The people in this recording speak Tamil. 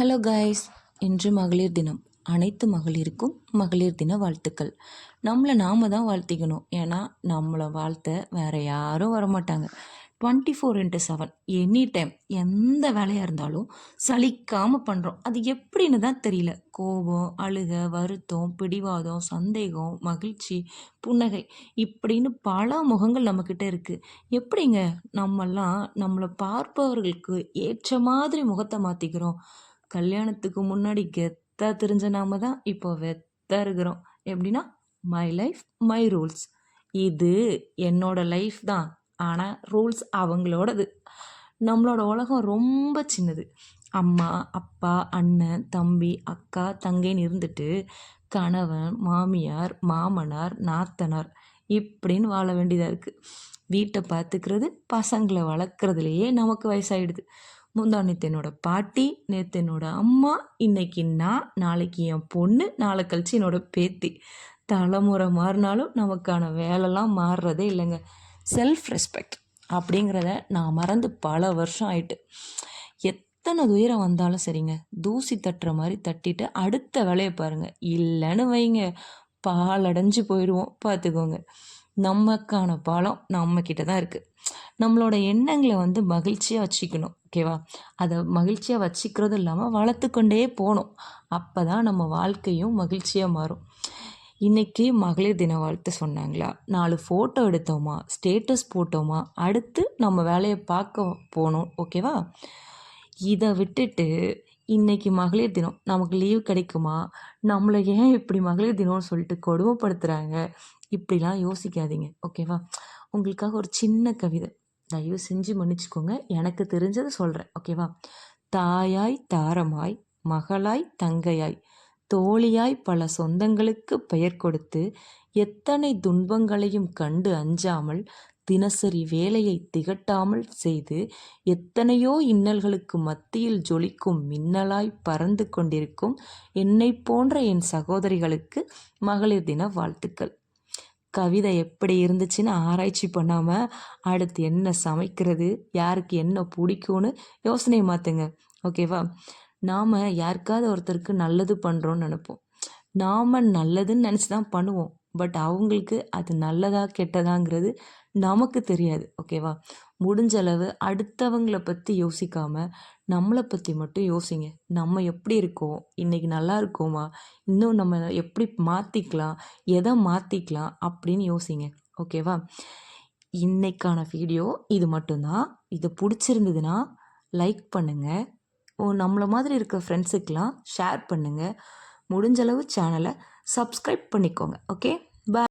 ஹலோ காய்ஸ் இன்று மகளிர் தினம். அனைத்து மகளிருக்கும் மகளிர் தின வாழ்த்துக்கள். நம்மளை நாம் தான் வாழ்த்திக்கணும். ஏன்னா நம்மளை வாழ்த்த வேற யாரும் வரமாட்டாங்க. Twenty four into seven any time எந்த வேலையாக இருந்தாலும் சலிக்காமல் பண்ணுறோம் அது எப்படின்னு தான் தெரியல. கோபம் அழுக வருத்தம் பிடிவாதம் சந்தேகம் மகிழ்ச்சி புன்னகை இப்படின்னு பல முகங்கள் நம்மக்கிட்ட இருக்குது எப்படிங்க? நம்மெல்லாம் நம்மளை பார்ப்பவர்களுக்கு ஏற்ற மாதிரி முகத்தை மாற்றிக்கிறோம் கல்யாணத்துக்கு முன்னாடி கெத்தாக தெரிஞ்ச நாம தான் இப்போ வெத்தாக இருக்கிறோம். எப்படின்னா மை லைஃப் மை ரூல்ஸ் இது என்னோட லைஃப் தான். ஆனால் ரூல்ஸ் அவங்களோடது. நம்மளோட உலகம் ரொம்ப சின்னது. அம்மா அப்பா அண்ணன் தம்பி அக்கா தங்கைன்னு இருந்துட்டு கணவன் மாமியார் மாமனார் நாத்தனார் இப்படின்னு வாழ வேண்டியதாக இருக்குது வீட்டை பார்த்துக்கிறது பசங்களை வளர்க்குறதுலையே நமக்கு வயசாகிடுது முந்தா நேற்று என்னோட பாட்டி நேற்று என்னோட அம்மா இன்னைக்கு நான் நாளைக்கு என் பொண்ணு நாளை கழிச்சு என்னோட பேத்தி. தலைமுறை மாறினாலும் நமக்கான வேலைலாம் மாறுறதே இல்லைங்க. செல்ஃப் ரெஸ்பெக்ட் அப்படிங்கிறத நான் மறந்து பல வருஷம் ஆயிட்டு. எத்தனை துயரம் வந்தாலும் சரிங்க. தூசி தட்டுற மாதிரி தட்டிட்டு அடுத்த வேலையை பாருங்கள் இல்லைன்னு வைங்க. பாலடைஞ்சு போயிடுவோம். பார்த்துக்கோங்க. நமக்கான பாலம் நம்மக்கிட்ட தான் இருக்குது நம்மளோட எண்ணங்களை வந்து மகிழ்ச்சியாக வச்சுக்கணும் ஓகேவா அதை மகிழ்ச்சியாக வச்சுக்கிறதும் இல்லாமல் வளர்த்துக்கொண்டே போகணும். அப்போ தான் நம்ம வாழ்க்கையும் மகிழ்ச்சியாக மாறும். இன்றைக்கி மகளிர் தின வாழ்த்து சொன்னாங்களா? நாலு ஃபோட்டோ எடுத்தோமா? ஸ்டேட்டஸ் போட்டோமா? அடுத்து நம்ம வேலையை பார்க்க போனோம் ஓகேவா இதை விட்டுட்டு இன்றைக்கி மகளிர் தினம். நமக்கு லீவ் கிடைக்குமா? நம்மளை ஏன் இப்படி மகளிர் தினம்னு சொல்லிட்டு கொடுமைப்படுத்துகிறாங்க இப்படிலாம் யோசிக்காதீங்க ஓகேவா உங்களுக்காக ஒரு சின்ன கவிதை. தயவு செஞ்சு மன்னிச்சுக்கோங்க. எனக்கு தெரிஞ்சதை சொல்கிறேன் ஓகேவா? தாயாய் தாரமாய் மகளாய் தங்கையாய் தோழியாய் பல சொந்தங்களுக்கு பெயர் கொடுத்து எத்தனை துன்பங்களையும் கண்டு அஞ்சாமல் தினசரி வேலையை திகட்டாமல் செய்து எத்தனையோ இன்னல்களுக்கு மத்தியில் ஜொலிக்கும் மின்னலாய் பறந்து கொண்டிருக்கும் என்னை போன்ற என் சகோதரிகளுக்கு மகளிர் தின வாழ்த்துக்கள். கவிதை எப்படி இருந்துச்சுன்னு ஆராய்ச்சி பண்ணாமல் அடுத்து என்ன சமைக்கிறது யாருக்கு என்ன பிடிக்கும்னு யோசனையை மாற்றுங்க ஓகேவா? நாம் யாருக்காவது ஒருத்தருக்கு நல்லது பண்ணுறோன்னு நினைப்போம். நாம் நல்லதுன்னு நினச்சி தான் பண்ணுவோம். பட் அவங்களுக்கு அது நல்லதா கெட்டதாங்கிறது நமக்கு தெரியாது ஓகேவா? முடிஞ்ச அளவு அடுத்தவங்களை பற்றி யோசிக்காமல் நம்மளை பற்றி மட்டும் யோசிங்க. நம்ம எப்படி இருக்கோம்? இன்றைக்கி நல்லா இருக்கோமா? இன்னும் நம்ம எப்படி மாற்றிக்கலாம் எதை மாற்றிக்கலாம் அப்படின்னு யோசிங்க ஓகேவா? இன்னைக்கான வீடியோ இது மட்டும்தான். இது பிடிச்சிருந்ததுன்னா லைக் பண்ணுங்கள் நம்மளை மாதிரி இருக்க ஃப்ரெண்ட்ஸுக்கெலாம் ஷேர் பண்ணுங்கள் முடிஞ்சளவு சேனலை சப்ஸ்கிரைப் பண்ணிக்கோங்க ஓகே